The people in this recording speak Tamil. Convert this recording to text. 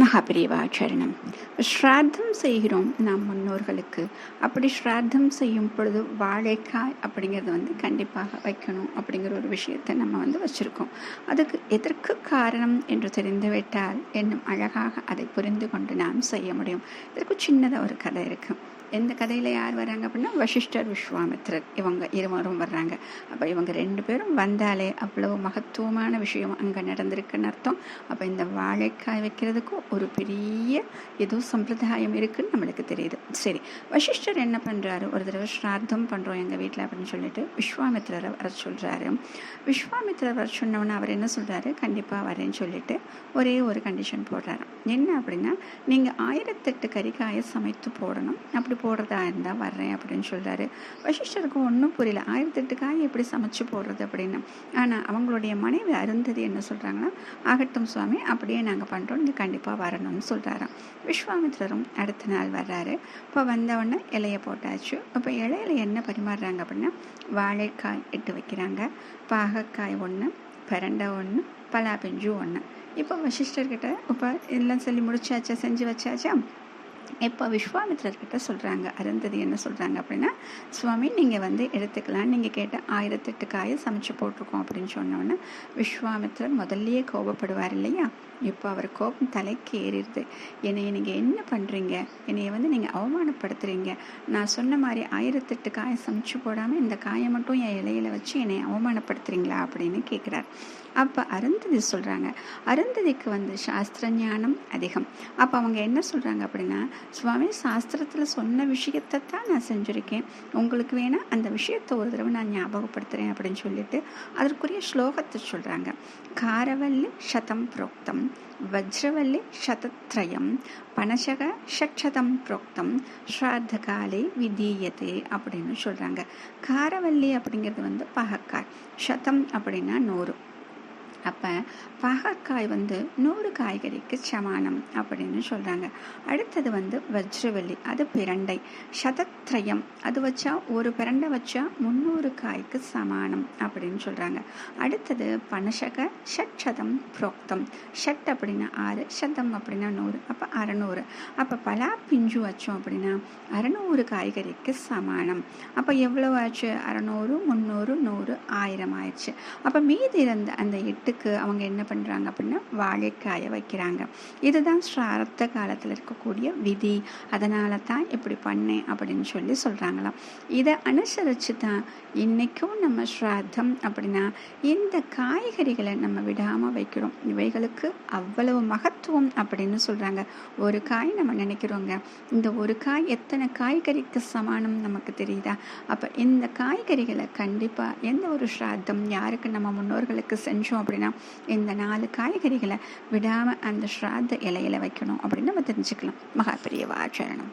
மகாபிரிவாச்சரணம் ஸ்ராத்தம் செய்கிறோம் நாம் முன்னோர்களுக்கு. அப்படி ஸ்ராத்தம் செய்யும் பொழுது வாழைக்காய் அப்படிங்கிறது வந்து கண்டிப்பாக வைக்கணும் அப்படிங்கிற ஒரு விஷயத்தை நம்ம வந்து வச்சுருக்கோம். அதுக்கு எதற்கு காரணம் என்று தெரிந்துவிட்டால் இன்னும் அழகாக அதை புரிந்து கொண்டு நாம் செய்ய முடியும். இதற்கு சின்னதாக ஒரு கதை இருக்குது எந்த கதையில் யார் வராங்க அப்படின்னா வசிஷ்டர் விஸ்வாமித்ரர். இவங்க இருவரும் வர்றாங்க. அப்போ இவங்க ரெண்டு பேரும் வந்தாலே அவ்வளவு மகத்துவமான விஷயம் அங்கே நடந்திருக்குன்னு அர்த்தம். அப்போ இந்த வாழைக்காய் வைக்கிறதுக்கும் ஒரு பெரிய ஏதோ சம்பிரதாயம் இருக்குன்னு நம்மளுக்கு தெரியுது. சரி வசிஷ்டர் என்ன பண்ணுறாரு ஒரு தடவை ஸ்ரார்த்தம் பண்ணுறோம் எங்கள் வீட்டில் அப்படின்னு சொல்லிட்டு விஸ்வாமித்ரரை வர சொல்கிறாரு விஸ்வாமித்ரர் வர சொன்னவொன்னே அவர் என்ன சொல்கிறாரு கண்டிப்பாக வரேன்னு சொல்லிட்டு ஒரே ஒரு கண்டிஷன் போடுறாரு என்ன அப்படின்னா நீங்கள் ஆயிரத்தெட்டு கறிக்காயை சமைத்து போடணும். அப்படி போடுறதா இருந்தால் வர்றேன் அப்படின்னு சொல்கிறாரு வசிஷ்டருக்கு ஒன்றும் புரியல. ஆயிரத்தெட்டு காய் எப்படி சமைச்சு போடுறது அப்படின்னு. ஆனால் அவங்களுடைய மனைவி அருந்ததி என்ன சொல்கிறாங்கன்னா ஆகட்டும் சுவாமி அப்படியே நாங்கள் பண்ணுறோம் நீங்கள் கண்டிப்பாக வரணும்னு சொல்கிறாராம் விஸ்வாமித்ரரும் அடுத்த நாள் வர்றாரு. இப்போ வந்தவொடனே இலையை போட்டாச்சு. இப்போ இலையில என்ன பரிமாறுறாங்க அப்படின்னா வாழைக்காய் இட்டு வைக்கிறாங்க. பாகக்காய் ஒன்று பரண்டை ஒன்று பலாபிஞ்சு ஒன்று இப்போ வசிஷ்டர்கிட்ட இப்போ எல்லாம் சொல்லி முடிச்சாச்சா? செஞ்சு வச்சாச்சா? இப்போ விஸ்வாமித்திரர்கிட்ட சொல்கிறாங்க அருந்ததி என்ன சொல்கிறாங்க அப்படின்னா சுவாமி நீங்கள் வந்து எடுத்துக்கலாம். நீங்கள் கேட்ட ஆயிரத்தெட்டு காயை சமைச்சு போட்டிருக்கோம் அப்படின்னு சொன்னோன்னே விஸ்வாமித்திரர் முதல்லையே கோபப்படுவார் இல்லையா? இப்போ அவர் கோபம் தலைக்கு ஏறிடுது. என்னைய நீங்கள் என்ன பண்ணுறீங்க என்னைய வந்து நீங்கள் அவமானப்படுத்துகிறீங்க நான் சொன்ன மாதிரி ஆயிரத்தெட்டு காயை சமைச்சு போடாமல் இந்த காயை மட்டும் என் இலையில வச்சு என்னை அவமானப்படுத்துகிறீங்களா அப்படின்னு கேட்குறார் அப்போ அருந்ததி சொல்கிறாங்க அருந்ததிக்கு வந்து சாஸ்திர ஞானம் அதிகம். அப்போ அவங்க என்ன சொல்கிறாங்க அப்படின்னா சுவாமி சாஸ்திரத்தில் சொன்ன விஷயத்தை தான் நான் செஞ்சுருக்கேன். உங்களுக்கு வேணால் அந்த விஷயத்தை ஒரு தடவை நான் ஞாபகப்படுத்துகிறேன் அப்படின்னு சொல்லிட்டு அதற்குரிய ஸ்லோகத்தை சொல்கிறாங்க காரவல்லி சதம் புரோக்தம் வஜ்ரவல்லி சதத்ரயம் பனசக ஷட்சதம் புரோக்தம் ஸ்ரார்த்தகாலே விதீயதே அப்படின்னு சொல்கிறாங்க காரவல்லி அப்படிங்கிறது வந்து பகக்கார் சதம் அப்படின்னா நூறு. அப்போ பாகற்காய் வந்து நூறு காய்கறிக்கு சமானம் அப்படின்னு சொல்கிறாங்க அடுத்தது வந்து வஜ்ரவல்லி அது பிரண்டை. சதத்ரயம் அது வச்சா ஒரு பிரண்டை வச்சா முந்நூறு காய்க்கு சமானம் அப்படின்னு சொல்கிறாங்க அடுத்தது பனசக ஷட்சதம் புரோக்தம். ஷட் அப்படின்னா ஆறு சதம் அப்படின்னா நூறு அப்போ அறநூறு. அப்போ பலா பிஞ்சு வச்சோம் அப்படின்னா அறநூறு காய்கறிக்கு சமானம். அப்போ எவ்வளோ ஆச்சு? அறநூறு முந்நூறு நூறு ஆயிரம் ஆயிடுச்சு. அப்போ மீதி இருந்த அந்த எட்டு அதுக்கு அவங்க என்ன பண்ணுறாங்க அப்படின்னா வாழைக்காயை வைக்கிறாங்க. இதுதான் ஸ்ரார்த்த காலத்தில் இருக்கக்கூடிய விதி. அதனால தான் இப்படி பண்ணேன் அப்படின்னு சொல்லி சொல்கிறாங்களாம் இதை அனுசரித்து தான் இன்றைக்கும் நம்ம ஸ்ராத்தம் அப்படின்னா இந்த காய்கறிகளை நம்ம விடாமல் வைக்கிறோம். இவைகளுக்கு அவ்வளவு மகத்துவம் அப்படின்னு சொல்கிறாங்க ஒரு காய் நம்ம நினைக்கிறோங்க. இந்த ஒரு காய் எத்தனை காய்கறிக்கு சமானம் நமக்கு தெரியுதா? அப்போ இந்த காய்கறிகளை கண்டிப்பாக எந்த ஒரு ஸ்ராத்தம் யாருக்கு நம்ம முன்னோர்களுக்கு செஞ்சோம் அப்படின்னா இந்த நாலு காய்கறிகளை விடாமல் அந்த ஸ்ராத்த இலையில வைக்கணும் அப்படின்னு நம்ம தெரிஞ்சுக்கலாம். மகாபிரியவா ஆச்சரணம்